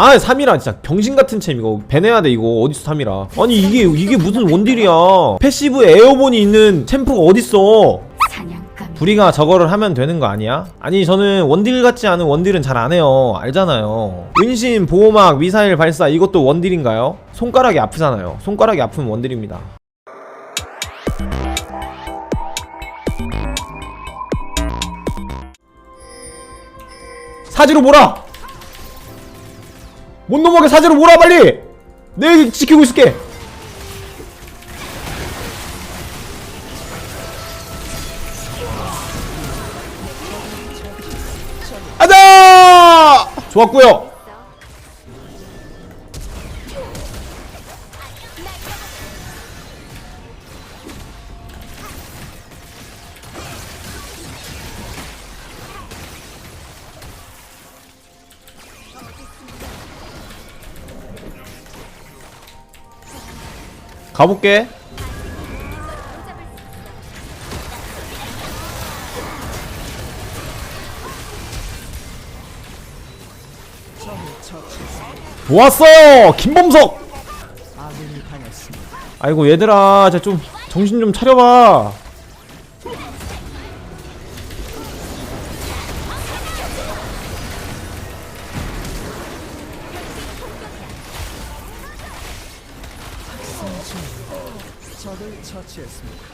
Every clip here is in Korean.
아 3이라 진짜 병신같은 챔 이거. 배내야 돼 이거. 어디서 3이라. 아니 이게 이게 무슨 원딜이야. 패시브 에어본이 있는 챔프가 어딨어? 부리가 저거를 하면 되는 거 아니야? 아니 저는 원딜 같지 않은 원딜은 잘 안 해요. 알잖아요. 은신 보호막 미사일 발사 이것도 원딜인가요? 손가락이 아프잖아요. 손가락이 아프면 원딜입니다. 사지로 몰아! 못 넘어게 사지로 몰아 빨리! 내 지키고 있을게! 좋았고요. 가볼게. 좋았어요! 김범석! 아이고 얘들아 좀 정신 좀 차려봐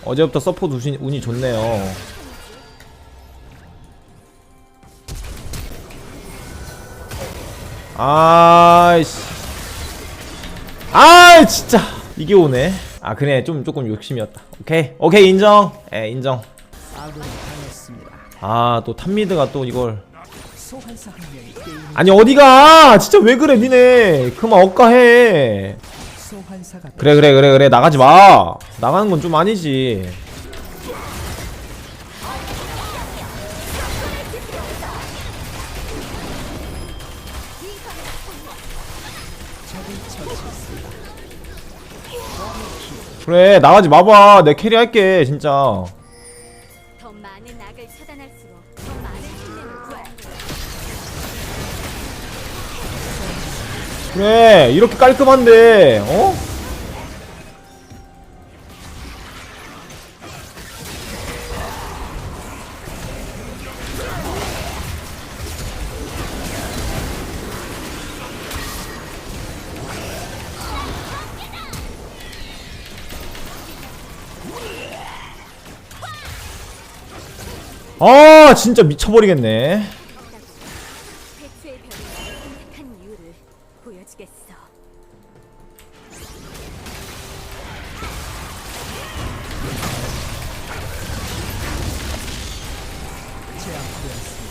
어제부터 서포트 운이, 운이 좋네요. 아이씨. 아 진짜. 이게 오네. 아 그래 좀 조금 욕심이었다. 오케이. 오케이 인정. 에 인정. 아 또 탑미드가 또 이걸. 아니 어디가? 진짜 왜 그래 니네? 그만 억가해 그래 그래 그래 그래. 나가지 마. 나가는 건 좀 아니지. 그래 나가지 마봐. 내 캐리 할게 진짜 그래 이렇게 깔끔한데 어? 아 진짜 미쳐버리겠네 Champions.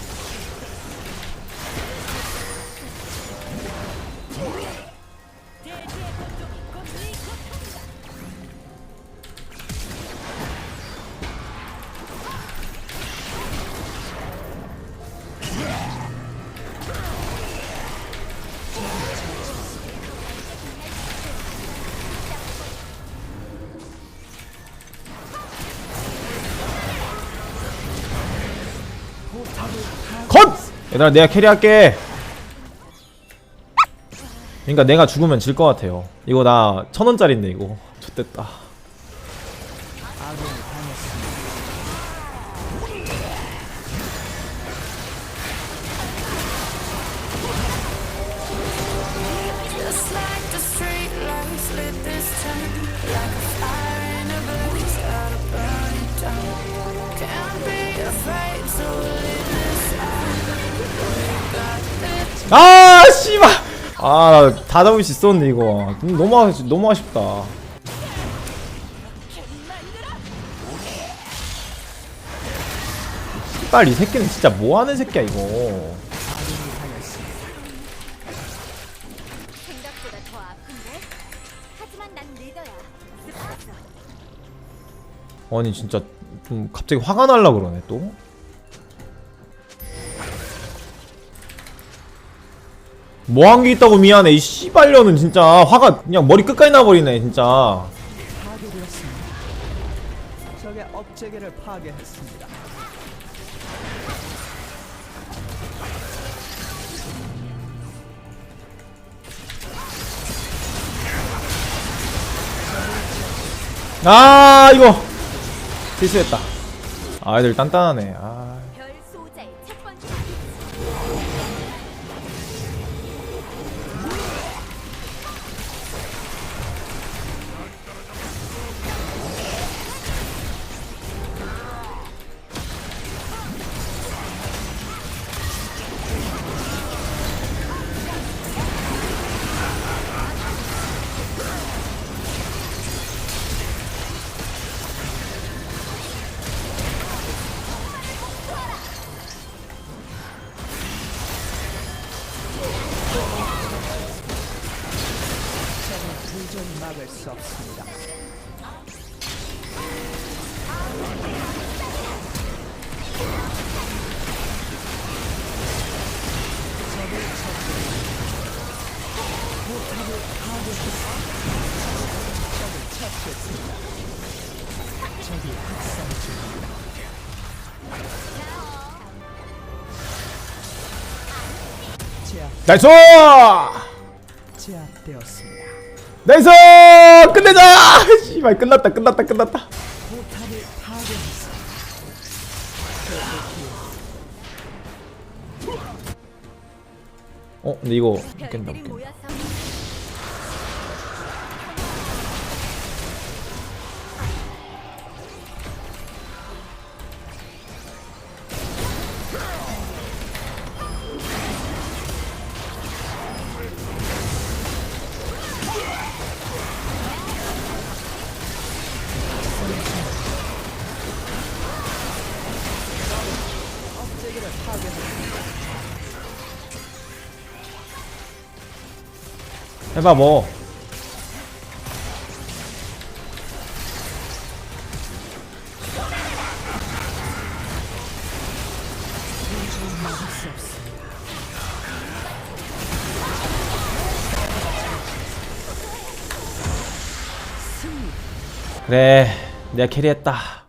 컷! 얘들아 내가 캐리할게. 그러니까 내가 죽으면 질 것 같아요. 이거 나 천원짜리인데 이거. 좋됐다 아 씨발. 아다 잡을 수 있었는데 이거. 음, 너무 아, 너무 아쉽다. 씨발 이 새끼는 진짜 뭐하는 새끼야 이거. 생각보다 더 아픈데? 하지만 난 리더야. 아니 진짜 좀 갑자기 화가 날라 그러네 또 뭐 한 게 있다고 미안해. 이 씨발년은 진짜 화가 그냥 머리 끝까지 나버리네 진짜. 파괴되었습니다. 적의 업체계를 파괴했습니다. 아 이거. 실수했다. 아이들 단단하네. 아. 막을 수 없습니다. 적을 처치했습니다. 포탑을 파괴했습니다. 적을 처치했습니다. 적이 학살 중입니다. 제압, 나이스 제압되었습니다. 나이스 끝내자 씨발 끝났다 끝났다 끝났다. 어 근데 이거 못 깬다 못. 해봐 뭐 그래 내가 캐리했다